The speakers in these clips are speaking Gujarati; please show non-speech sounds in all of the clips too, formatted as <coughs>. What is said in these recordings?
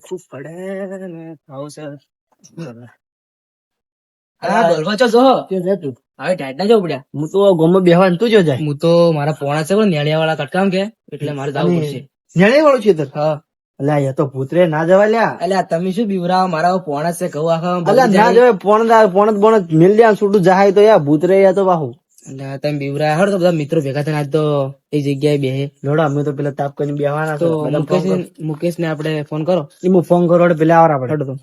ખૂબ પડે. ને આવો સર અરે આ ડોલમાં જો. કે છે તું. હવે ટાઈટ ના જવું પડ્યા. હું તો ગોમાં બેહવાન તું જો જાય. હું તો મારા પોણા છે નેળિયા વાળા કટકામ કે. એટલે મારે જવું પડશે. નેણે વાળું છે હા. અલ્યા એ તો ભૂતરે ના જવા લ્યા. એટલે તમે શું બીવરાવો? મારા પોણા છે કહું આખા અલ્યા ના જવાય પોણ પોણ પોણ મિલ દે છૂટું જાય તો ભૂતરે યા તો બાહુ. એટલે તમે બીવરા હળ તો બધા મિત્રો ભેગા થઈને આજ તો એ જગ્યાએ લોડો અમે તો પેલા તાપ કરીને તો મુકેશ મુકેશ ને આપણે ફોન કરો. હું ફોન કરો પેલા આવરા પડે. હડો તો.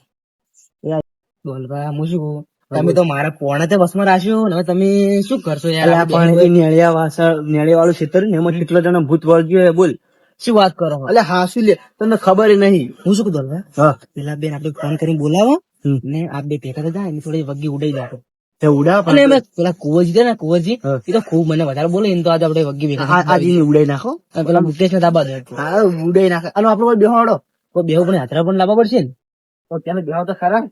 બોલવા હું શું કહું? તમે તો મારા પોણા તે બસમાં રાખ્યો હવે તમે શું કરશો યાર? પણ એ નેળિયા વાસણ નેળિયા વાળું ખેતર ને એમાં કેટલો જણા ભૂત વળગ્યો બોલ. શું વાત કરો અલે હા શું લે? તમને ખબર નહીં. હું શું કહું પેલા બેન આપણે ફોન કરીને બોલાવો ને આ બે ભેગા થતા થોડી વગી ઉડાઈ ઉડા અને એમાં પેલા કુંવરજી છે ને કુંવરજી એ તો ખૂબ મને વધારે બોલે તો આજે આપણે વગી આજી ઉડાઈ નાખો. અને પેલા મુકેશ ને દાબા દે. હા ઉડાઈ નાખે. અને આપણો કોઈ બેહાડો. કોઈ બેહુ પણ હાથરા પણ લાવવા પડશે ને. તો ત્યાં બેહાવ તો ખરા.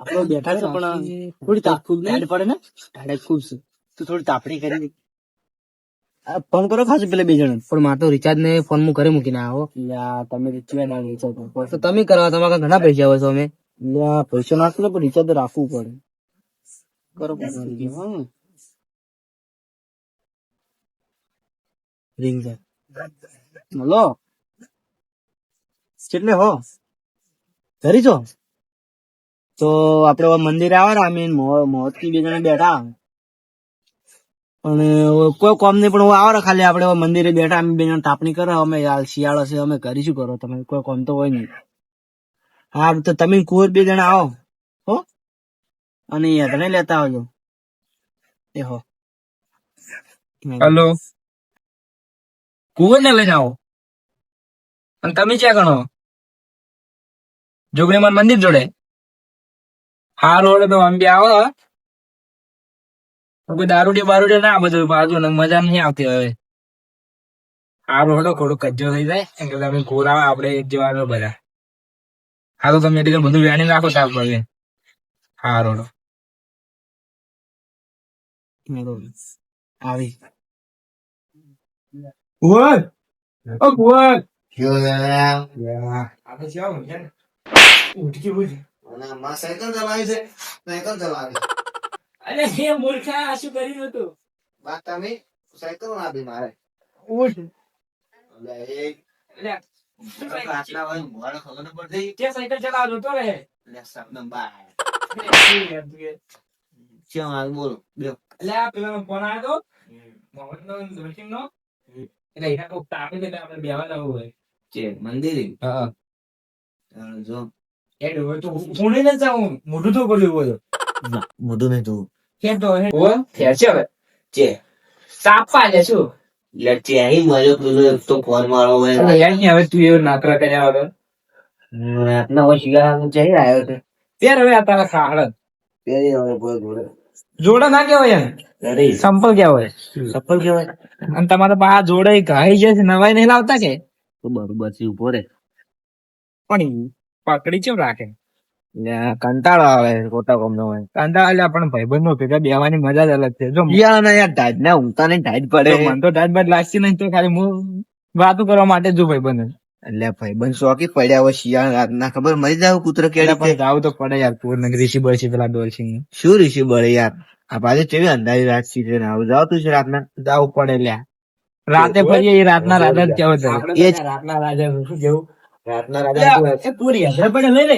આપણો બેઠા છે પણ થોડી તાપ ખૂબ નહીં પડે ને? ટાઢે ખૂબ છે તું થોડી તાપણી કરી. દે આ ફોન કરો ખાસ પેલા બે જણ. પણ મારે તો રિચાર્જ ને ફોન હું ઘરે મૂકીને આવો તમે રિચાર્જ ના રિચાર્જ તો તમે કરવા તમારા ઘણા પૈસા હોય છો અમે. લ્યા પૈસા નાખો પણ રિચાર્જ રાખવું પડે. કરો હા. રિંગ છે હલો કેટલે હો? ધરી છો? તો આપડે મંદિરે આવે ને અમે મોતથી બે જણા બેઠા. અને કોઈ કોમ નહીં પણ આવે ખાલી આપડે મંદિરે બેઠા અમે બે જણા તાપણી કરે અમે શિયાળો છે અમે કરીશું કરો. તમે કોઈ કોમ તો હોય નહીં. હા, તો તમે કુંવર બે જણા આવો, હો. અને યાદ લેતા આવજો. એ હો. હેલો. કુંવર ને લઈને આવો. અને તમે ક્યાં ગણો? જોગણીમાં મંદિર જોડે? હાર હોડે તો અંબે આવો. કોઈ દારૂડી બારૂડી ના બધું બાજુ મજા નહીં આવતી હવે. હાર હોડો થોડું કજ્જો થઈ જાય, એમ તમે ઘોર આપણે એક જવાનો બધા. હા તો તમે મેડિકલ બધું વેણી નાખો તાપ પડે હા રોડો આવી. કુંવર ઓ કુંવર આપણે ક્યાં ઊંઘ્યા ને? ઉઠી. ઉઠ સાયકલ ચલાવી છે? સાયકલ ચલાવી. અરે હે મૂર્ખા શું કર્યું હતું? વાત તમે? સાયકલ ના આપી મારે. ઉઠ. એ આટલા હોય મોડે ખબર પડતી. ત્યાં સાયકલ ચલાવતો હતો રે. એટલે સપનમ બાય હાલ બોલો? આ ફોન આવ્યો તો. મોહનનો અને દોશીનો. એટલે એના કોક તાપી એટલે આપણે બેહવા જવું હોય. છે મંદિર? હા. જો. એ ડોહો તો જાઉં. મોઢું તો બોલ્યું બોલો મોઢું નહીં જોવું કેમ તો હે ઓ ફેર છે હવે. સાપા છે માર્યો પેલો તો ફોન મારો હોય. યાર નહીં હવે તું એવું નાકરા કર્યા વગર. રાતના હોય શિયાળા જઈ આવ્યો છે. ફેર હવે આ તારા ખાહડ પેરી હવે કોઈ જોડે. જોડા ના કેવાય અરે. સંપલ કેવાય સફળ કેવાય અને તમારે બા જોડે ઘાઈ જાય છે નવાઈ નહીં લાવતા કે? તો બરોબર છે ઊભો રે. પણ પકડી ચેમ રાખે? કંટાળો આવે ખોટા કોમ નો કંટાળો એટલે પણ ભાઈબંધ નો ભેગા બેવાની મજા જ અલગ છે. જો યાર ના યાર ટાઈટ ના ઊંઘતા ને ટાઈટ પડે મને તો દાંત બાદ લાગતી નહીં તો ખાલી હું વાતો કરવા માટે જો ભાઈબંધ એટલે ભાઈબંધ શોખી પડ્યા હોય શિયાળ રાતના. ખબર મરી જાવ કૂતરો એટલે પણ જાવ તો પડે યાર પૂર નગરી ઋષિ છે પેલા ડોલસિંહ શું ઋષિ બળે યાર? આ પાછી કેવી અંધારી રાત છે ને આવું જાવ તું છે રાતના? જાવું પડે લ્યા. રાતે ફરીએ એ રાતના રાજા જ કેવો એ રાતના રાજા શું કેવું રાતના એ પૂરી હજાર પડે લઈ લે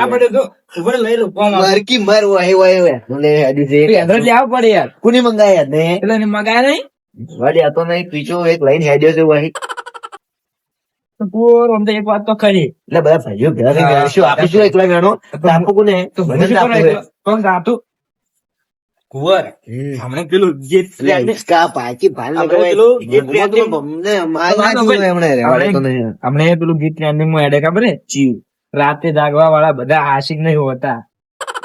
આ પડે તો ઉપર લઈ લો કોમ આવે. મરકી મર વાય વાય વાય મને હેડી છે તું હેડો પડે યાર. કુની મંગાયા ને? એટલે એને મગાય નહીં? વાડી આ તો નહીં પીછો એક લાઈન હેડ્યો છે વાહી. પૂર તો એક વાત તો ખરી. એટલે બધા ભાઈઓ ભેગા. શું આપીશું એકલા ગણો તાપુ કોને? તો હું શું તાપુ કરું? કોણ ગાતું કુંવર. હમ. હમણાં પેલું જે ગીત. હમણાં પેલું ગીત ટ્રેન્ડિંગમાં એડે ખબર હે ચીવ રાતે જાગવા વાળા બધા આશિક નહીં હોતા.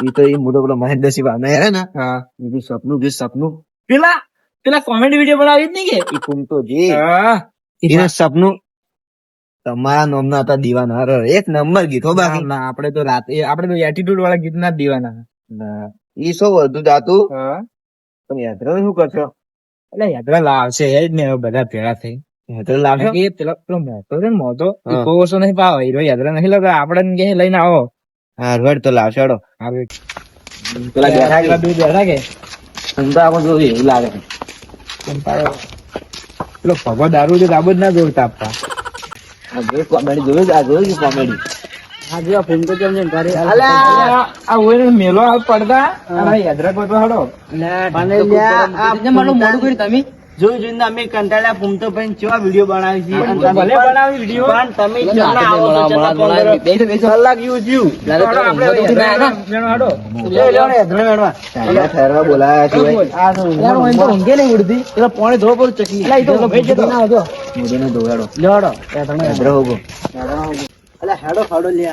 એ તો એ મોટો પેલો મહેન્દ્રસિંહ ભાવના હે ને? હા. સપનું કે સપનું. પેલા પેલા કોમેડી વીડિયો બનાવી જ નહીં કે? એ કુમતો જી. હા. એના સપનું તમારા નામના હતા દીવાના. એક નંબર ગીતો બાકી. ના આપણે તો રાતે આપણે તો એટીટ્યુડ વાળા ગીત ના દીવાના. ના, ઈ શું વધુ જાતું? પણ યાત્રા શું કરશો? એટલે યાત્રા લાવશે એ જ ને બધા ભેળા થઈ. યાત્રા લાવશે? એ પેલો પેલો મોટો છે ને મોટો ઈકો ઓછો નહીં પાવ હીરો યાત્રા નહીં લાવતો. આપડે કે લઈને આવો. હા રોડ તો લાવશે હડો. પેલા બેઠા બે બેઠા કે? હું તો આપણે જોયું એવું લાગે પેલો ભગવા દારૂ છે દાબો જ ના જોડતા આપતા આ જોયું કોમેડી જોયું આ જોયું કોમેડી? હા જો ફિલ્મ તો કેમ છે? ઘરે અલ્યા! આ ઓય મેલો આ પડદા અને યાત્રા ગોતવા હડો. અને લ્યા આ મોડું કર્યું તમે? જોઈ જોઈને અમે કંટાળ્યા. ફૂમતો ભાઈ કેવા વીડિયો બનાવી છે. ભલે બનાવી વીડિયો. પણ તમે ચેટલા આવો તો ચેટલા પંદર કલાક યુ થયું. આપણે હડો. લે, લે, લે, ધ્રે મેળવા. ચાલ્યા ઠેરવા બોલાયા છે આ તો ઊંઘે નહીં ઉડતી. પેલા પોણે ધોવા પર ચકી. મોઢુને ધોવાડો લે, હડો. લે, તમે હોગો અલા, હેડો, ફાડો લે.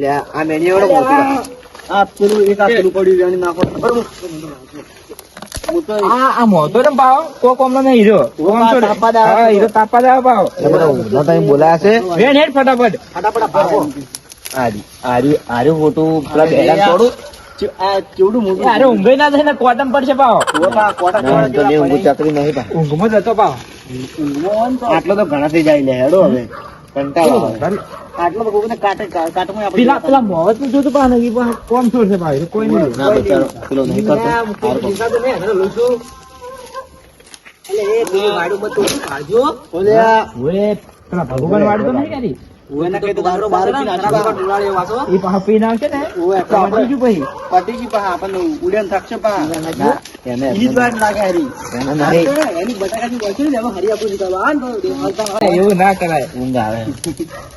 લે આ મેની વાળો મોટું આ પેલું એક આ પેલું પડ્યું છે, નાખો. બરોબર? હું તો આ આ મોટો ને પાવ કો કોમનો નહીં હીરો. કોમ આ તાપા દાવા હા, હીરો તાપા દાવા પાવ એ બધા ઊંધો બોલાયા છે. વેણ હેડ ફટાફટ. ફટાફટ. આરી આરી પેલા ઊંઘે ના થાય ને કોટમ પડશે પાવ ઊંઘમાં જતો પાવ આટલો તો ઘણા થઈ જાય લે હેડો હવે. કંટાળો આવે. આટલો તો કોઈને કાટે કાટમાં આપણે પેલા પેલા મોહતનું જોતું કોઈ નહીં. ના બચારો પેલો નહીં કરતો. કોઈ લઉં છું. એટલે એ પેલું વાડું બધું ઓછું ઓલે ઓએ પેલા ભગવાન વાળું તો નહીં કરી ઉવેના કઈ તો દારૂ બાર પીને આટલા બધા ઢોળાળીઓ વાસો. ઈ પાવ પી નાખશે ને ઉવે, તો આપણે શું પછી પટી ગયું પા, આપણને ઉડ્યાન થાકશે પા. એને ઈ વાત લાગે હારી. એની બટાકાની બોલશે ને, એમાં હરી આપણું નીકળવા. આ ને તો દેખાડતા હોય. એવું ના કરાય ઊંઘ આવે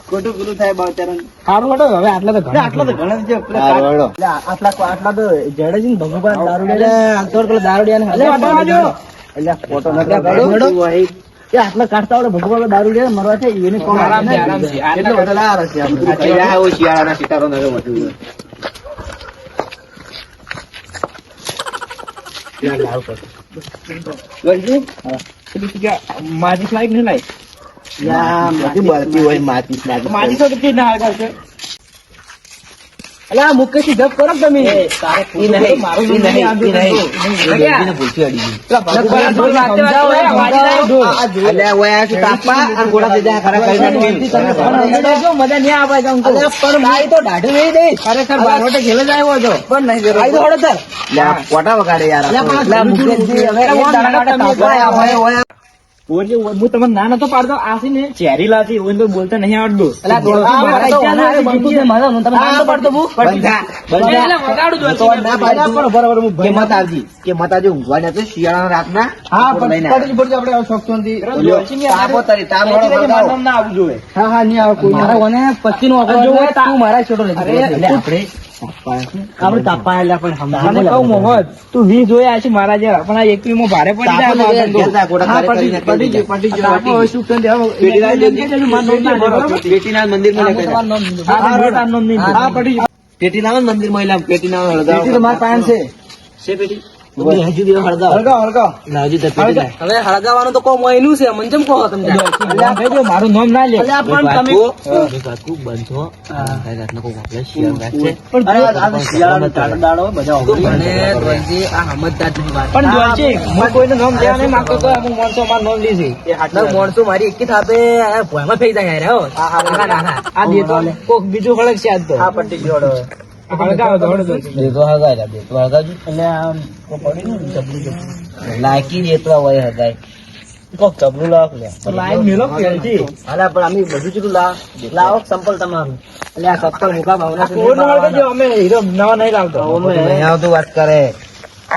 ખોટું પેલું થાય બચારાને. સારું હટો હવે આટલા તો એટલે આટલા તો ઘણા ઘણા છે. આટલા આટલા તો જડે છે ને ભગવાન દારૂડિયા દારૂડિયા. એટલે ફોટો નથી. એ આટલા કાઢતા આવડે ભગવાન દારૂડિયા મરવા છે એને કોણ. એટલો બધો ના આવે છે આ બધું. આ ચીડા હોય, શિયાળાના સિતારો નગર વધુ. માચીસ નહીં હોય માચીસ કેટલી ના આગળ છે અલા, મુકેશથી જપ કરો ને તમે ઈ નહીં, મારું ઈ નહીં, નામ ઈ નહીં. નહીં. એ બેનજીને ભૂલથી અડી ગઈ. પેલા ભગવાન ઢોલ વાગતે વાગતે સમજાવો, ઓય, વાજી જાય ઢોલ. આ જોઈ. અલ્યા, ઓય આ શું તાપા અને ગોળા થઈ જાય, ખરા કરી. તમે. ખરેખર વગાડે યાર ઓય, હું તમને ના નતો પાડતો આસી ને ચેરી લાસી ઓય તો બોલતા નહીં આવડતું. મારા. હું તમને ના પાડતો હું. બંધા, બંધા. એટલે વગાડું હું તો ના પાડું છું. બરોબર, હું કે મત આવજી કે ઊંઘવા નથી શિયાળાના રાતના? હા પણ પડી પડી આપણે શોખથી તાપો તરી, તાપ વાળો ના આવવું જોઈએ હા હા નહીં આવું કોઈ. મારા ઓને નો તા- તું મારા છોટો અરે, નથી આપણે આપણે તાપા એટલે પણ તું વી જોયા છે મારા જેવા પણ આ એકવી માં ભારે પડી જાય? પેટીલાલ ના લેવાનું. પેટીલાલ. છે પેટી? હળગાવાનું તો કોમ એનું છે મને કહો તમે? મારું નામ ના લે. બંધો. માણસો મારું એક થાપે ભોયમાં થઈ જાય કોક બીજું ફળક છે આજ તો. હળગાવો દેતો હોય હગાય કોક ચબલું લાવો લાઈન મેલો. અલા, પણ અમે બધું ચીલું લાવ? લાવો સંપલ તમારું. એટલે આ સત્તર મુકા ભાવના કોણ વાળો જો અમે હીરો નવા નહીં લાવતો. નહીં આવતું વાત કરે.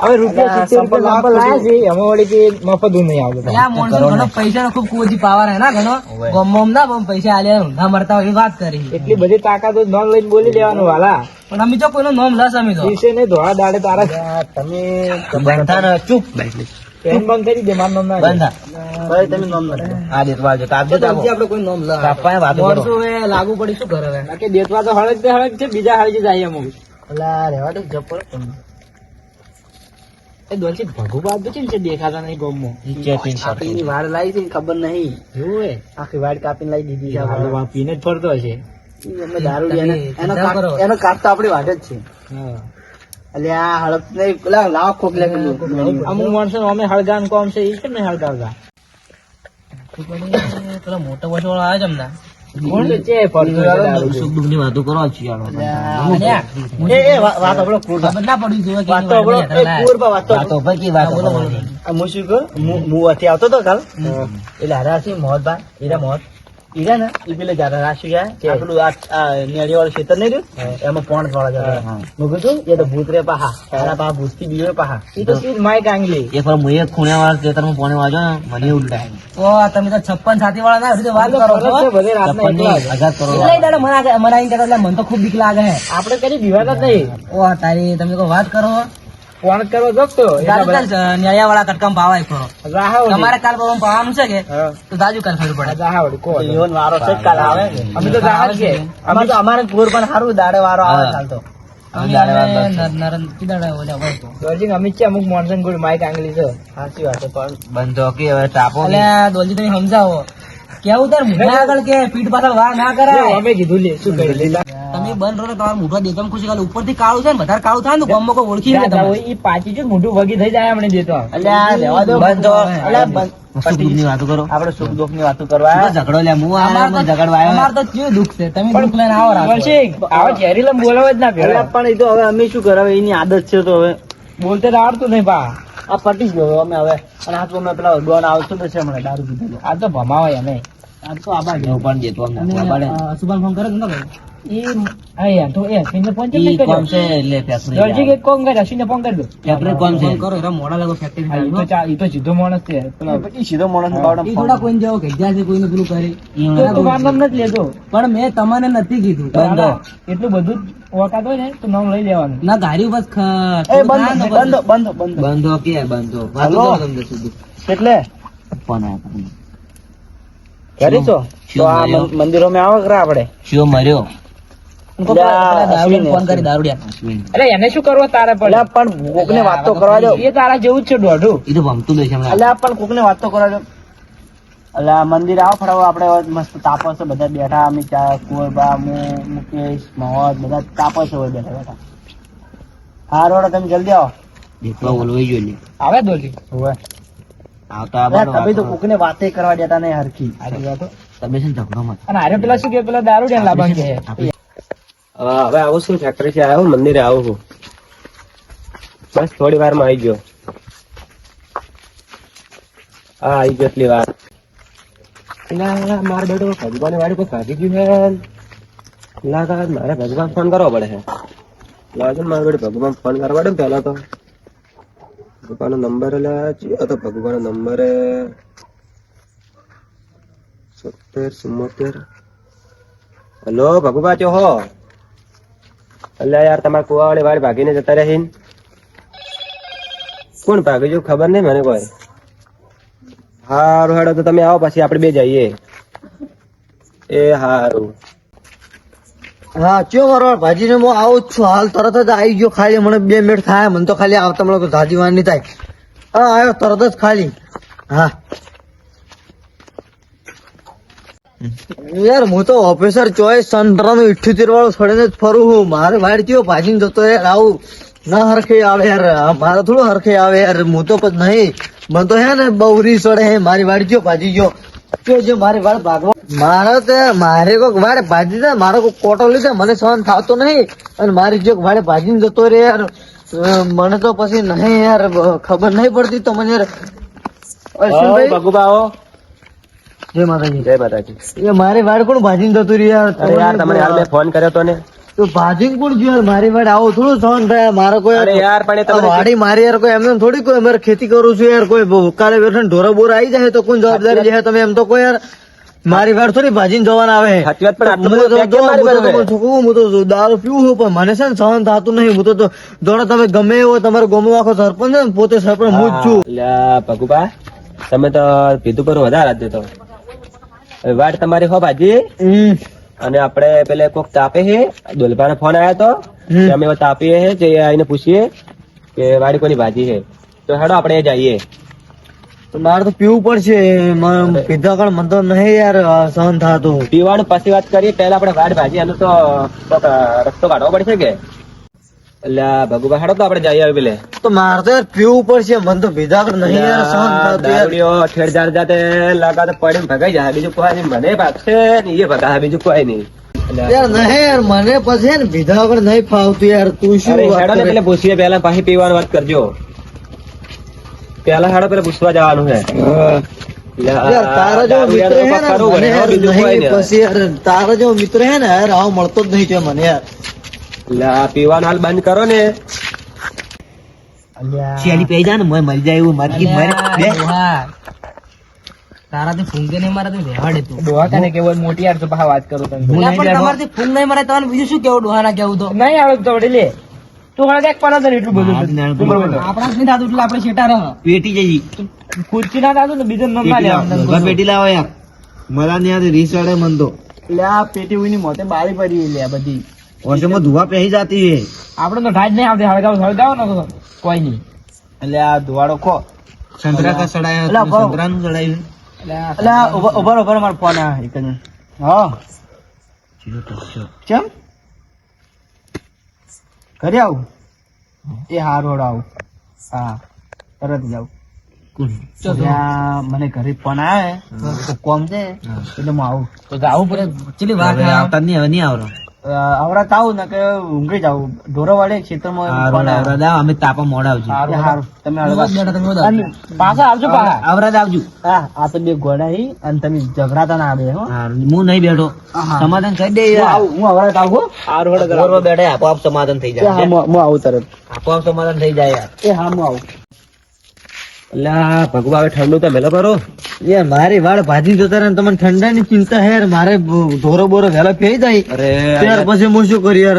હવે રૂપિયા સિત્તેર સંપલ સંપલ લાયા છે. એમાં વળી કે મફત ઊં નહીં આવતું આ માણસો ઘણો પૈસા ખૂબ કોજી પાવર હે ના ઘણો? ગમમ ના પણ પૈસા આલ્યા ઊંધા મરતા હોય વાત કરી. એટલી બધી તાકાત નોન લઈને બોલી લેવાનું વાલા. પણ અમે જો કોઈનો નામ લસ અમે તો દિવસે નહીં ધોળા દાડે તારા. તમે બંધા ને ચૂપ પેન બંધ કરી દે? મારું નામ ના લે. ભાઈ તમે નામ ના આ દેતો આવજો તાપજો તો આપણે કોઈ નામ લા તાપવાય વાતો કરો. લાગુ પડી શું કરે હવે બાકી દેતવા તો હળક તે હળક છે બીજા હળગે જાય અમુક અલા રહેવા દે જપ એ દોલસી ભગુ બાદ છે ને દેખાતા નહીં ગમમાં. ઈ ચેટિંગ સાથે. લાવી છે ખબર નહીં. જોવે. આખી વાડ કાપીને લાવી દીધી છે. હાલો આપણે. આ પીને જ ફરતો હશે. દારૂ ને એનો. એનો તો આપણી વાટ જ છે. હા. અલ્યા હળપ નહીં પેલા લાવ ખોખલે કીધું અમુક માણસો અમે હળગાન કોમ છે એ કેમ નહીં હળગાવતા? પેલા મોટા વર્ષ વાળા આવ્યા જમના કોણ તો છે ફરતું દારૂ સુખ દુઃખ એ એ કુર ના એ? આ ઈ પેલે જાતા રાશિ ગયા કે પેલું આ નેડી વાળું ખેતર નહીં રહ્યું? એમાં પોણ વાળા જતા હું મેં કીધું એ તો ભૂત રે પાહા. તારા પાહા ભૂતથી બીજો પાહા. એ તો સીધ માઇક આંગલી. એક પર એક ખૂણે વાળા ખેતરમાં પોણે વાજો ને મને ઉલટા ઓ તમે તો છપ્પન સાથી વાળા ના વાત કરો છો. હજાર કરોડ એટલે દાડા મને આ- મને આઈને એટલે મને તો ખૂબ બીક લાગે. આપડે આપણે કદી બીવાતા જ નહીં. ઓ તારી તમે વાત કરો? ફોન કરવો જોતો ન્યાયા વાળા કટકામ પાવાય કરો તમારે કાલ પરમ ભાવાનું છે કે તો દાજુ કાલ ખબર પડે. જીવન વારો છે કાલ આવે? અમે તો જાહા છે અમે તો અમારે કુર પણ સારું દાડે વારો આવે કાલ તો. બંધો કે હવે દોલજી તમે સમજાવો. કેવું તાર મુઢા આગળ કે પીઠ પાછળ વાર ના કરાય? અમે કીધું લે શું કરી તમે બંધ રહો તમારા મુઢા દેતમ ખુશી કાલે ઉપરથી કાળું થાય ને વધારે કાળું થાય ને ગમ મોકો ઓળખી ને તમે ઈ પાછી જો મોઢું વગી થઈ જાય આપણે દેતો અલ્યા રહેવા દો બંધો. અલ્યા ની વાતો કરો. આપણે સુખ દુઃખની વાતો કરવા ઝઘડો લે હું આ અમાર આવ્યો અમાર તો કેવું દુઃખ છે? તમે દુઃખ લઈને આવો રાખો આવો ઝેરી બોલાવ જ ના અલ્યા પણ એ તો હવે અમે શું કરાવે? એની આદત છે તો હવે. બોલતે આવડતું નહીં પા. આ પટી જ ગયો અમે હવે અને આ તો અમે પેલા ડોન આવતો તો છે હમણાં દારૂ પીધેલો આ તો ભમાવાય અમે. આ તો આબા એવું પણ દેતો અમને. સુભાન ફોન કરે ને ઈ આ યાર તો એ અશ્વિનને ફોન કેમ ઈ નહીં કર્યો? કોમ છે એટલે ફેક્ટરી દરજી કે કોમ કરે અશ્વિનને ફોન કરી. દો ફેક્ટરી કોમ છે. કરો એરા મોડા લાગો ફેક્ટરી ઈ તો ચા- ઈ તો સીધો માણસ છે. પેલો ઈ સીધો માણસ બાવડા ઈ થોડા કોઈને જેવો ગઢિયા છે કોઈને પેલું કરે. ઈ તો તું મારું નામ નથી લેતો. પણ મેં તમને નથી કીધું. એટલું બધું ઓકાત હોય ને તો નામ લઈ લેવાનું. ના ગાડી બસ બંધ બંધ બંધ. કે બંધો. એટલે? આ મંદિરો માં આવે આપડે શિવ મર્યો ફોન કરી દારૂડિયા અશ્વિન એટલે એને શું કરવો તારે પડે અલ્યા પણ કોકને વાત તો કરવા દો. એ તારા જેવું જ છે દોઢું. એ તો ભમતું બેસે હમણાં. અલ્યા પણ કોકને વાત તો કરવા દો. અલ્યા મંદિર આવો ફરાવો આપણે મસ્ત તાપસ બધા બેઠા અમે ચા કુંવરબા મુકેશ મોહદ બધા તાપસ હોય બેઠા બેઠા. હા રોડ તમે જલ્દી આવો. દેખવા બોલવાઈ ગયો લે આવે દોઢી? હોવે. આવતા તમે તો કોકને વાતે કરવા દેતા નહીં હરખી. તમે છે ઝઘડો મત અને આરે પેલા શું કે પેલા દારૂડિયા લાભ કે આપણે હવે આવું છું ફેક્ટરી થી આવ્યો મંદિરે આવું છું. બસ થોડી વારમાં આવી ગયો. હા આવી ગયો એટલી વાર. એલા, મારો ભગવાન વાળી કોઈ ભાગી ગયું છે તો મારે ભગવાન ફોન કરવો પડે છે લાગે મારો બેટો ભગવાન ફોન કરવા પડે પેલા તો. ભગવાન નંબર એટલે ચિયો હતો ભગવાન નંબર સત્તેર ચુમ્મોતેર હલો ભગવા ચો હો. અલ્યા યાર, તમારા કુવા વાળી ભાગીને જતા રહી કોણ ભાગી જો ખબર નહીં મને કોઈ. હારું, હેડો, તો તમે આવો પછી આપણે બે જઈએ. એ હારું. હા, ચો બરોબર ભાજી ને હું આવું છું. હાલ તરત જ આવી ગયો ખાલી. મને બે મિનિટ થાય. મને તો ખાલી આવતા મને તો ધાજી વાર નહીં થાય. હા, આવ્યો તરત જ ખાલી. હા. યાર હું તો ઓફિસર ચોઈસ સંતરા નું ઇઠ્યોતેર વાળું છોડીને જ ફરું છું. મારે વાડ કયો ભાજીને જતો યાર આવું ના હરખે આવે યાર. મારે થોડું હરખે આવે યાર. હું તો પછી નહીં. મને તો હે ને બહુરી ચડે હે મારી વાડી થયો ભાજી ગયો. કયો જે મારી વાળ ભાગવા? મારે તો મારે કોઈક વાળે ભાજી દે મારો કોઈ કોટો લીધે મને સહન થતો નહીં. અને મારી જો વાળે ભાજીને જતો રે યાર મને તો પછી નહીં યાર ખબર નહીં પડતી તો મને યાર. આવો જય માતાજી. જય માતાજી. એ મારે વાળ કોણ ભાજીને જતું રહ્યું યાર? યાર તમને હાલ મેં ફોન કર્યો તો ને. તો ભાજીને કોણ જ્યું યાર મારી વાડ આવો થોડું સહન થાય મારો કોઈ અરે યાર પણ તમે વાડી મારી યાર કોઈ એમને થોડી કોઈ અમારે ખેતી કરું છું યાર કોઈ કાલે બેઠા ઢોરા બોરા આવી જાય તો કોણ જવાબદારી લે? તમે એમ તો કોઈ યાર મારી વાડ થોડી ભાજીને જવાના આવે. સાચી વાત પણ હું તો મારી દારૂ પીવું છું પણ મને છે ને સહન થતું નહીં. હું તો દોડો તમે ગમે એવો તમારો ગમો આખો સરપંચ પોતે સરપંચ હું જ છું. અલ્યા, તમે તો કીધું પર વધારે દેતો વાત તમારી હો ભાજી. અને આપણે પેલે કોક તાપે હે. દોલભાનો ફોન આવ્યો તો. અમે એવો તાપીએ હે જે આઈને પૂછીએ કે વાડી કોની ભાજી છે તો હેડો આપણે જઈએ. તો મારે તો પીવું પડશે. પીધા કણ મને તો નહીં યાર સહન થતું. પીવાનું પછી વાત કરીએ. પહેલા આપણે વાડ ભાજી એનો તો રસ્તો કાઢવો પડશે કે? એટલે આ ભગુભા તો આપણે જઈએ પેલે તો મારે તો યાર પીવું પડશે મને તો ભીધા વગર નહીં યાર સહન દારૂડિયો ઠેર જાર જાતે લગાતે પડીને ભગાઈ જાય. બીજું કોઈ નહીં મને ભાગશે ને એ ભગા બીજું કોઈ નહીં. યાર નહીં યાર મને પછી ને ભીધા વગર નહીં ફાવતું યાર તું શું હેડો ને પેલે પૂછીએ પેલા પાછી પીવાની વાત કરજો. પેલા હેડો પેલા પૂછવા જવાનું છે. તારા જેવો મિત્ર હે ને તારા જેવો મિત્ર હે ને યાર આવો મળતો જ નહીં છે મને યાર. એટલે પીવાનું હાલ બંધ કરો ને. શેલી પી જા ને મોય મરી જાય એવું મરકી મરે. બે. તારાથી ફૂંગે નહીં મારા તું રહેવા દે તું. ડોહા કને કેવો મોટી યાર તો ભા વાત કરું તને. હું પણ બેઠો. તમારાથી ફૂંગ નહીં મરે તમને બીજું શું કેવું ડોહાના કેવું તો? નહીં આવડે તો વળી લે. તું હળગે એક પણ હતું એટલું બધું ના, આપણા જ નહીં થતું એટલે આપણે શેટા રહો. પેટી જઈ. ખુરશી ના થતું ને બીજો નમ ના પેટી લાવો. પેટી લાવો યાર मला નહીં આતી રીસ વાળે મન તો એટલે આ પેટી ઉની મોતે બારી પડી લે આ બધી. ઓછામાં ધુવા પહેરી જાતી હે. આપણે તો ઢાજ નહીં આવતી હળગાવ હળગાવો ને તો કોઈ નહીં. એટલે આ ધુવાડો ખો. સંતરા કા સડાયા સંતરા નું સડાયું એટલે ઉભર ઉભર ઊભા ઊભા ઊભા મારો ફોન આ એક જ હા. કેમ ઘરે આવું? એ હાર રોડ આવું. હા તરત જાઉં ત્યાં મને ઘરે ફોન આવે કોમ છે. એટલે હું આવું. તો આવું પડે. ચલી વાત આવતા નહીં હવે નહીં આવરો. આવરા તાવ ને કે ઊંઘી જાવ. ઢોરો વાળે ખેતરમાં આવરો ફોન દાવ અમે તાપા મોડા આવજો તમે હળવા. પાછા આવજો પાછા. આવરા આવજો. હા આ તો બે ઘોડા હી અને તમે ઝઘડાતા ના આવે હો. હું નહીં બેઠો. સમાધાન કરી દે હું યાર. આવું હું આવરા આવું હો. ગોરવા. બેઠે આપોઆપ સમાધાન થઈ જાય. હું હું આવું તરત. આપોઆપ સમાધાન થઈ જાય યાર. એ હા હું આવું. ભગવા હવે ઠંડુ તો મેલો કરો એ મારી વાળ ભાજી જતા ને તમને ઠંડા ની ચિંતા હે મારે ધોરો બોરો વહેલા પી જાય. અરે ત્યાર પછી હું શું કરી યાર?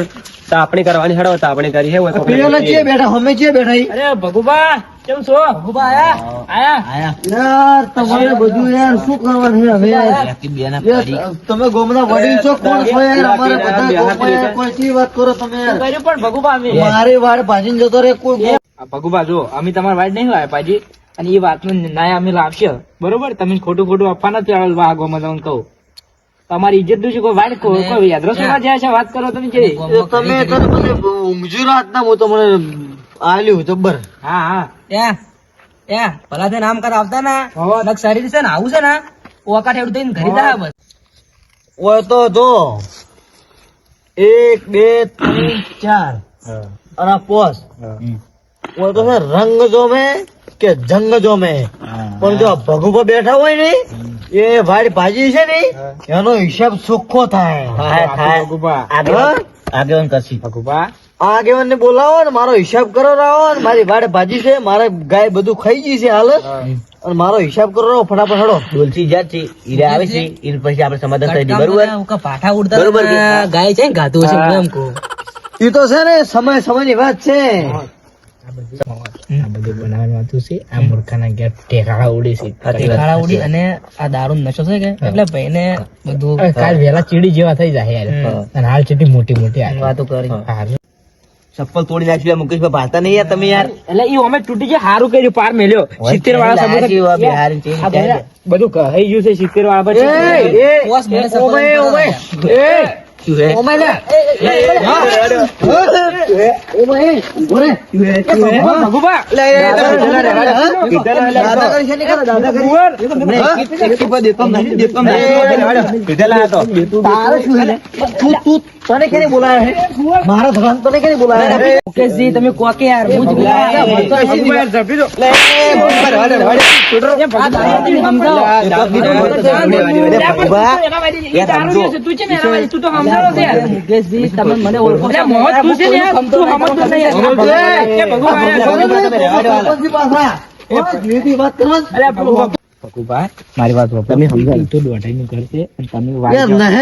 તાપણી કરવાની હેડો તાપણી કરી હે ઓય કોક છે બેઠા. હમે છે બેઠા અરે ભગુબા કેમ છો? ભગુબા આયા? આયા? યાર તમારે બધું યાર શું કરવાનું હવે? યાર તમે ગોમના વડીલ છો કોણ છો યાર? અમારે બધા કોઈ વાત કરો તમે યાર? કર્યું પણ ભગુબા મારી વાળ ભાજીને જતો રે કોઈ ભગુબા જો અમે તમારી વાડ નહીં લાવ્યા પાજી અને એ વાતનું ન્યાય અમે લાવશે. બરોબર? તમે ખોટું ખોટું આપવા નથી આવે વાગોમાં તમને કહું. તમારી ઇજ્જત દુષી કોઈ વાડ કોઈ યાદરસમાં જાય છે વાત કરો તમે કેવી તમે ઊંઘ્યું રાત ના હું. તમને આલ્યું જબ્બર હા હા. ત્યાં ત્યાં ભલા થઈને આમ કર આવતા ના. નક શરીર છે ને આવું છે ને ઓકાઠ એવું થઈને ઘરે જાય બસ. ઓય તો જો. એક બે ત્રણ ચાર. અને પોસ. ઓય તો રંગ જો જોમે કે જંગ જોમે પણ જો ભગુભા બેઠા હોય ને એ વાડી ભાજી છે ને એનો હિસાબ સુખો થાય. આગેવાન કરશી. આગેવાન ને બોલાવો ને મારો હિસાબ કરો રાવો ને મારી વાડે ભાજી છે મારે ગાય બધું ખાઈ ગઈ છે હાલ. અને મારો હિસાબ કરો ફટાફટ હડો. તુલસી જાત છે. ઈરે આવે છે. ઈર પછી આપણે સમાધાન કરી બરોબર? પાઠા ઉડતા બરોબર ગાય છે ને ગાતું હશે એમ કહું ઈ તો છે ને સમય સમયની વાત છે. આ બધું બનાવવાનું હતું છે આ મૂર્ખાના ઘેર ટેકાળા ઉડી છે ખાડા ઉડી અને આ દારૂ નશો છે કે? એટલે ભાઈને બધું કાલ વેલા ચીડી જેવા થઈ જાય યાર. અને હાલ ચીડી મોટી મોટી વાતો કરી. ચપ્પલ તોડી નાખી મુકેશભાઈ. ભાતા નહીં યાર તમે યાર. એટલે એ અમે તૂટી જાય સારું કર્યું પાર મેલ્યો. સિત્તેર વાળા બધું કહી ગયું છે સિત્તેર વાળા પર તું તું તને કેને બોલાયા મારા ધરાન તને કેને બોલાયા હે મુકેશજી તમે કોકે યાર હું જ બોલાયા. લે, ભગવાન, મુકેશજી તમે મને ઓળખો મારી વાત તમે સમજાય તો દોઢાઈ નું તમે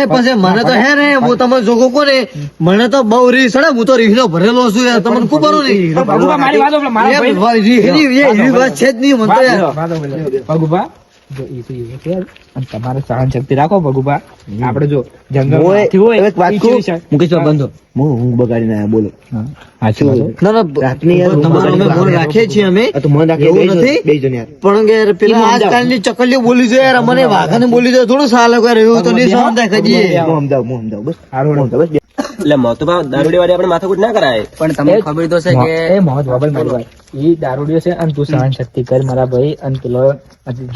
પછી મને તો હે રે હું તમે જોગો કોને મને તો બહુ રીસ અડે હું તો રીસનો ભરેલો છું યાર તમને ખૂબ બરો નહીં ભગુભા મારી વાત છે જ નહીં મને તો યાર ભગુભા જો એ તો અને તમારે સહન શક્તિ રાખો ભગુભા આપણે જો જંગલમાંથી હોય એક વાત કહું? કેવી બંધો. હું ઊંઘ બગાડીને આયા બોલો. હા, સાચી વાત છે. ના ના તમારો અમે ફોન રાખીએ છીએ અમે. એવું નથી. પણ કે યાર પેલા આજકાલની ચકલીઓ બોલી છે યાર અમને વાઘાને બોલી છે થોડું સાલ યાર એવું તો નહીં સમજાય કદી. એટલે મોતુભા દારૂડી વાળી આપણે માથાકૂટ ના કરાય. પણ તમને ખબર તો છે કે એ મોહમ્મદ બાબલ મારી વાત. ઈ દારૂડીઓ છે અને તું સહન શક્તિ કર મારા ભાઈ અને પેલો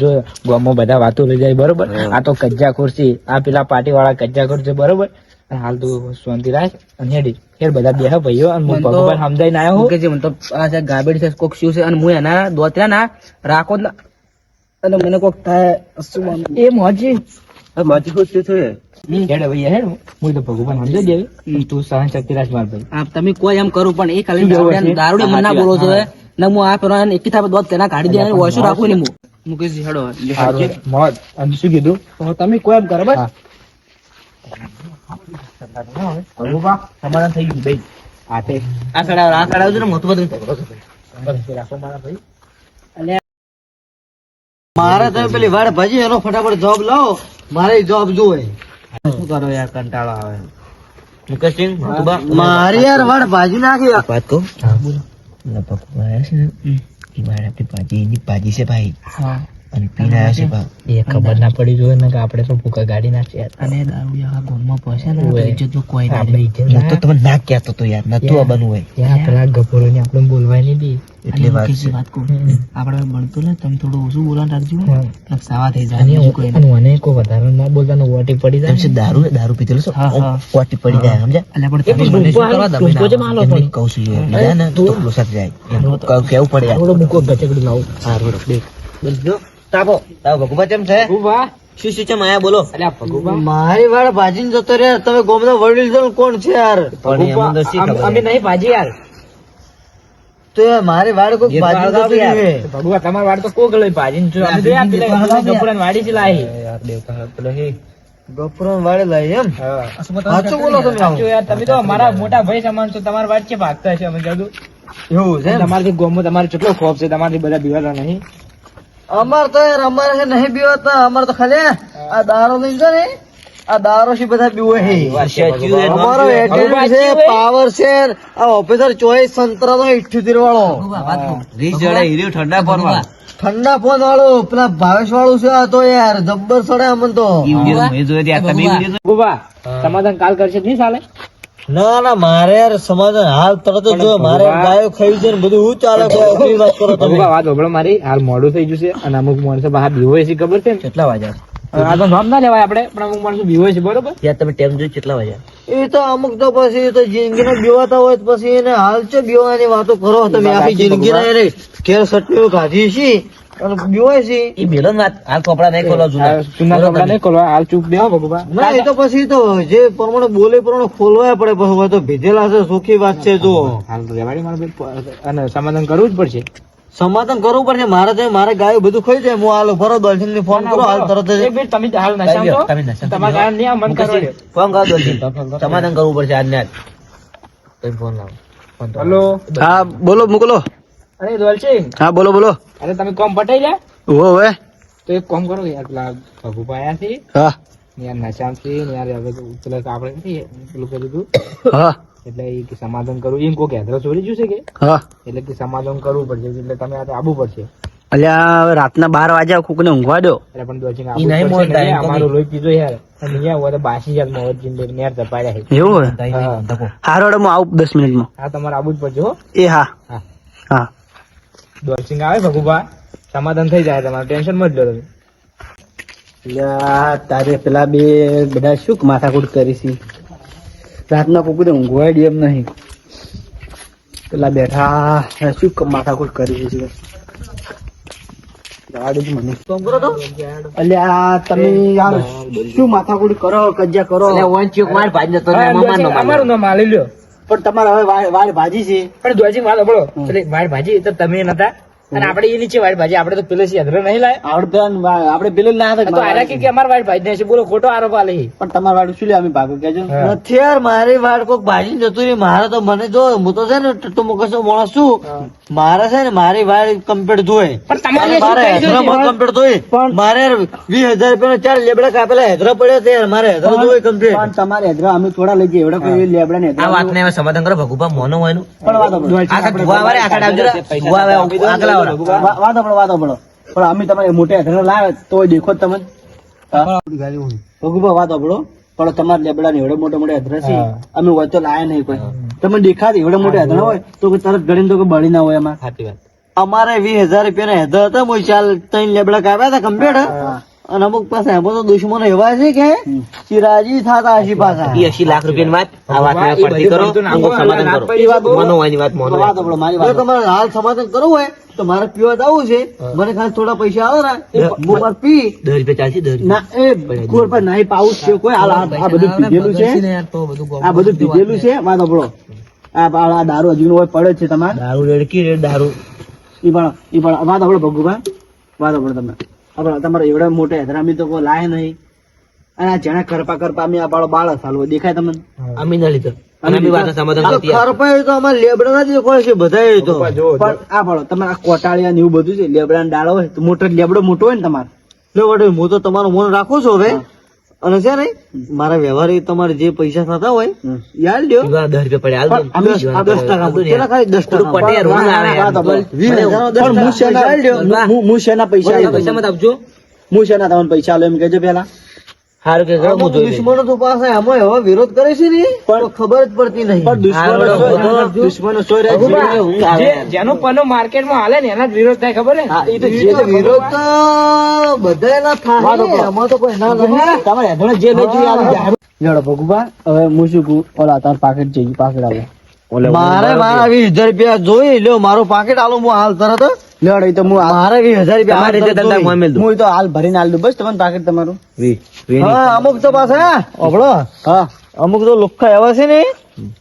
જો ગામમાં બધા વાતો લઈ જાય બરોબર? આ તો કજ્જા ખુરશી આ પેલા પાર્ટી વાળા કજ્જા ખોર બરોબર? અને હાલ તું શાંતિ રાખ અને હેડી. ફેર બધા બે ભાઈઓ અને હું ભગવાન સમજાઈને આવ્યો હું કે છે મને તો આ છે ગાબેડ છે કોક શું છે અને હું એના દોત્યા ના રાખો જ ના. અને મને કોક થાય? એ મોજી મોજી ખુશ થયું હેડ ભાઈ હેડ. હું તો ભગવાન સમજાઈ દેવી તું સહન શક્તિ રાખ મારા ભાઈ. તમે કોઈ એમ કરું પણ એ ખાલી શું જવું દારૂડિયા- છે? દારૂડિયા મને ના બોલો છો ને હું આ પેલો એકી થાપે દોત તેના કાઢી દે ઓછું રાખું નહીં હું હું હેડો મોત અને શું કીધું? તમે કોઈ એમ કરો બસ. હા. થઈ ગયું ભાઈ. આ આ કડાવ આ કડાવ છે ને મોટું બધું. રાખો મારા ભાઈ મારે તમે પેલી વાર ભજી એનો ફટાફટ જોબ લાવો. મારે જોબ જોવે. શું કરો યાર કંટાળો આવે મુકેશસિંહ મારી યાર વાડ ભાજી નાખી વાત કહું હા બોલો હા અને પીને છે એ ખબર ના પડી જોઈએ ને કે આપણે તો ભૂકા ગાડી નાખીએ અને દારૂડિયા ગોમમાં પહોંચે ને ઓવે. તો કોઈ ના આપણે ઇજ્જત તો તમે ના કહેતો તો યાર નતું આ બનવું હોય યાર પેલા ગભરો ને આપણે બોલવાય નહીં દી એટલે વાત વાત કહું આપણે ભણતું ને તમે થોડું ઓછું બોલવાનું રાખજો ને સાવા થઈ જાય અને કોઈ. મને કોઈ વધારે ના બોલતા ને ઓટી પડી જાય છે દારૂ દારૂ પીધેલો છે. કોટી પડી જાય સમજ્યા એટલે પણ તમે મને શું કરવા દબાઈ ટૂંકો માલો? પણ. કહું છું યાર. ને તો લોસા જાય કેવું પડે. થોડો મૂકો ગચકડી લાવું સારું દેખ. બોલજો. તાપો તાપો ભગુભા કેમ છે? ભગુભા શું શું છે માયા? બોલો. મારી વાળ ભાજી જતો રે તમે ગોમના વડીલ છો કોણ છે યાર? અમે- નહીં ભાજી યાર. તો મારે વાળ વાડ કોઈ ભાજી જતો. ભગુભા તમારી વાડ તો કોક લઈ ભાજી ને જો અમે તો યાર. પેલા ગભોરાની વાડી જ લાઈ યાર દેવતા પેલો હે ગફરો વાડે લાવી એમ? સાચું બોલો તમે સાચું યાર તમે તો મારા મોટા ભાઈ સમાન છો તમારા વાળ કે ભાગતા છે અમે જાદુ એવું છે એમ? તમારથી ગોમો તમારે કેટલો ખોફ છે તમારી બધા બીવાતા નહીં. અમાર તો યાર અમારે છે નહીં બીવાતા અમારે તો ખાલી આ દારો નહીં છે ને. આ દારો છે બધા બીવો છે. અમારો attitude છે પાવર છે. આ ઓફિસર ચોઈસ સંતરા નો ઇઠ્યોતેર વાળો. રીસ જડે હીર્યું ઠંડા પરમાં ઠંડા ફોન વાળો પેલા ભાવેશ વાળું છે આ તો યાર જબ્બર સડે અમન તો. સમાધાન કાલ કરશે નહીં ચાલે ના ના મારે યાર સમાધાન હાલ તરત જ જો મારે ગાયો ખાઈ છે ને બધું હું ચાલે છે વાત કરો તમે. વાત હોભળો મારી હાલ મોડું થઈ ગયું છે અને અમુક માણસો બહાર બીવો છે ખબર છે કેટલા વાગ્યા? આ તો નામ ના લેવાય આપણે પણ અમુક માણસો બીવો છે બરોબર? યાર તમે ટાઈમ જોઈ કેટલા વાગ્યા? એ તો અમુક તો પછી તો જિંદગીને બીવાતા હોય પછી એને હાલ છે બીવાની વાતો કરો તમે આખી જિંદગીના એને ઘેર સટવીઓ કાઢી છે અને બીવાય છે. એ બેલો વાત હાલ કપડા નહીં ખોલો જૂના જૂના કપડાં નહીં ખોલવા હાલ ચૂપ બેહો ભગુભા ના એ તો પછી તો જે પ્રમાણે બોલે પ્રમાણે ખોલવાય પડે પછી તો ભીધેલા છે સુખી વાત છે જો. હાલ રેવાડી મારે અને સમાધાન કરવું જ પડશે. સમાધાન કરવું પડશે મારે તો મારે ગાયો બધું ખાઈ જાય હું હાલ ભરો દોલસિંહ ને ફોન કરો હાલ તરત જ તમે હાલ નશામાં તમે નશામાં તમારા કારણ નહીં મન કરવા ફોન કરો દોલજી <coughs> સમાધાન કરવું પડશે આજને આજ તમે ફોન લાવો. ફોન હા બોલો મોકલો. અરે દોલસિંહ હા બોલો બોલો. અરે તમે કોમ પટાઈ લે? ઓ હવે તો એક કોમ કરો યાર પેલા ભગુભા આયા છે હા. યાર નશામાં છે યાર હવે તો પેલા તો આપણે નથી પેલું કર્યું હતું હા. એટલે એ કે સમાધાન કરવું એમ કોઈ હેદરો ચોરી જશે કે? હા. એટલે કે સમાધાન કરવું પડશે એટલે તમે આ આવવું પડશે અલ્યા હવે રાતના બાર વાગ્યા કોકને ઊંઘવા દો. એટલે પણ ને, તો અમારું લોહી પીધો યાર. અને અહીંયા હોય તો બાસી યાર મોહજ જીંદે નેર તપાડ્યા છે. એવું હારો હું. આવું દસ મિનિટમાં. હા તમારે આવવું જ પડશે એ એ હા. હા. હા આવે ભગુભા સમાધાન થઈ જાય તમારું. ટેન્શન મત લો તમે. તારે પેલા બે બધા શું માથાકૂટ કરી છે? રાતના કોકને ઊંઘવાય દે એમ નહીં. પેલા બેઠા શું માથાકૂટ કરી છે અલ્યા તમે યાર શું માથાકૂટ કરો કજ્યા કરો? નામ હાલી લ્યો. પણ તમારે હવે વાળ- ભાજી છે. પણ દોલસિંહ વાત સાંભળો. એટલે વાળ ભાજી તો તમે નતા? અને આપણે એ નીચે વાઈટ ભાજી આપણે તો પેલે યાદરો નહીં લાય. વા- આપણે પેલું ના હતા તો આરા કે કે અમાર વાઈટ ભાજી ને બોલો ખોટો આરોપ આલે પણ તમાર વાળું શું લે અમે ભાગો કેજો. નથી યાર મારી વાળ કોક ભાજી જતું રહી મારે તો મને જો હું તો છે ને તો કશો માણસ છું. મારે છે ને મારી વાળ કમ્પ્લીટ ધોય પણ તમારે ગયું છે? complete મારે વીસ હજાર રૂપિયા ચાર લેબડા કાપેલા હેદરા પડ્યા તે યાર મારે હેદરા ધોય complete. પણ તમારે હેદરા અમે થોડા લઈ જઈએ એવડા કોઈ લેબડા ને આ વાત ને સમાધાન કરો ભગુભા મોનો હોય પણ વાતો પડો. આખા ધુવા વાળે વાતો પડો વાતો પડો. પણ અમે તમારે મોટે હેદરા લાવે તો દેખો જ તમે ભગુભા વાતો પડો પણ તમારે લેબડા ને એવડે મોટો મોટો અધરા છે અમે હોય તો લાયા નહીં કોઈ. તમે દેખાતી એવડે મોટે અધરા હોય તો તરત ગળીને તો બળી ના હોય એમાં. સાચી વાત. અમારે વીસ હજાર રૂપિયા ના હેધર હતા મોઈ ચાલ ત્રણ લેબડા કાપ્યા હતા કમ્પ્યુટર અને અમુક પાસે એમાં તો દુશ્મનો એવા છે કે ચિરાજી થતા હશી પાછા. એ અસી લાખ રૂપિયાની વાત આ વાત પડતી કરો સમાધાન કરો. મોનો વાત મારી વાત તમારે હાલ સમાધાન કરવું હોય તો મારે પીવા જવું છે. મને ખાલી થોડા પૈસા આવે ને હું પી. દસ રૂપિયા ચાલશે દસ ના એ કોઈ પર નાઈ પાઉસ છે કોઈ હાલ આ બધું પીધેલું છે. આ બધું પીધેલું છે વાત સાંભળો આ આ આ દારૂ હજુ હોય પડે જ છે તમારે. દારૂ રેડકી રેડ દારૂ. ઈ પણ ઈ પણ વાત સાંભળો ભગુભાઈ વાત સાંભળો તમે આપણે તમારે એવડા મોટા હેદરામી તો કોઈ લાય નહીં. અને આ જેણે કરપા કરપા અમે આ બાળો બાળ હાલવો દેખાય તમને? અમી ના લીધો અને બી વાત સમાધાન આ તો તો અમારે લેબડા જ કોઈ છે બધા તો. પણ આ બાળો તમારે આ કોટાળિયા ને એવું બધું છે લેબડા ડાળો હોય તો મોટો લેબડો મોટો હોય ને તમારે. લે વડે હું તો તમારું મન રાખું છું હવે. અને છે ને મારા વ્યવહાર તમારે જે પૈસા થતા હોય યાદ લ્યો. દસ રૂપિયા પડે હાલ દસ ટકા પેલા ખાલી દસ ટકા. હું શેના- યાદ લ્યો. હું- હું શેના પૈસા પૈસા આલું પૈસા મત આપજો. હું શેના તમને પૈસા આલો એમ કેજો પેલા સારું કે હું જોઈ દુશ્મનો તો પાસે આમાં એવો વિરોધ કરે છે ને? પણ ખબર જ પડતી નહીં. પણ દુશ્મનો દુશ્મનો? જેનો પનો માર્કેટમાં હાલે ને એના જ વિરોધ થાય ખબર ને એ તો વિરોધ તો બધા ના. થાય. આમાં તો કોઈ ના રહે. તમારે જે લઈ જોઈએ આલો ભગવાન હવે હું શું કહું? ઓલા તાર પાકેટ જઈ પાકેટ આલો મારે મારા વીસ હજાર રૂપિયા જોઈ લ્યો મારું પાકેટ આલો હું હાલ તરત લેવડો તો હું હાલ- મારે વીસ હજાર રૂપિયા. હું તો હાલ ભરીને આલ દઉં. બસ તમને પાકેટ તમારું. હા અમુક તો પાછા અભળો હા. અમુક તો લુખા એવા છે ને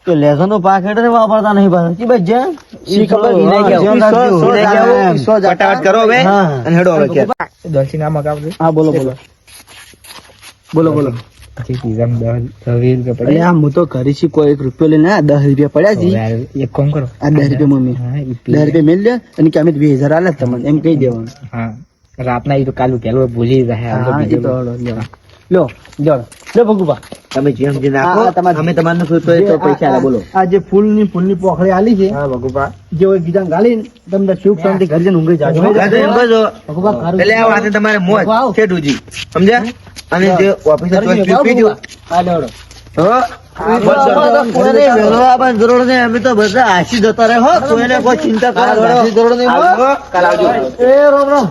કે લેઝરનું પાકેટ વાપરતા નહીં પાછા. કી ભાઈ જ્યાં. ફટાફટ કરો હવે અને હેડો હવે હા બોલો બોલો. બોલો બોલો. હું તો છી કોઈ એક રૂપિયો લઈને આ દસ રૂપિયા પડ્યા છે એક કામ કરો. આ દસ રૂપિયા મમ્મી. દસ રૂપિયા મેળ લે અને કે અમે તો હજાર આલે જ તમને એમ કહી દેવાનું. હા રાતના ઈ તો કાલું પેલું ભૂલી જાય લ્યો લ્યો લ્યો ભગુભા. તમે જેમ જેમ આ- નાખો તમારે- અમે તમારને શું તો તો પૈસા આલે બોલો. આ જે ફૂલની ફૂલની પોખડી આલી છે હા ભગુભા. જે હોય બીજા ગાલી તમને સુખ શાંતિ ઘરે જઈને ઊંઘી જાજો. ભગુભા ખારું એટલે આ વાતે તમારે મોજ. છેટુજી સમજ્યા? અને જે ઓફિસર ચોઈસ પીજો લેવડો. જરૂર નહીં અમે તો બધા હાસી જતા રહે હો. કોઈને કોઈ ચિંતા જરૂર નહીં એ રોમ રોમ.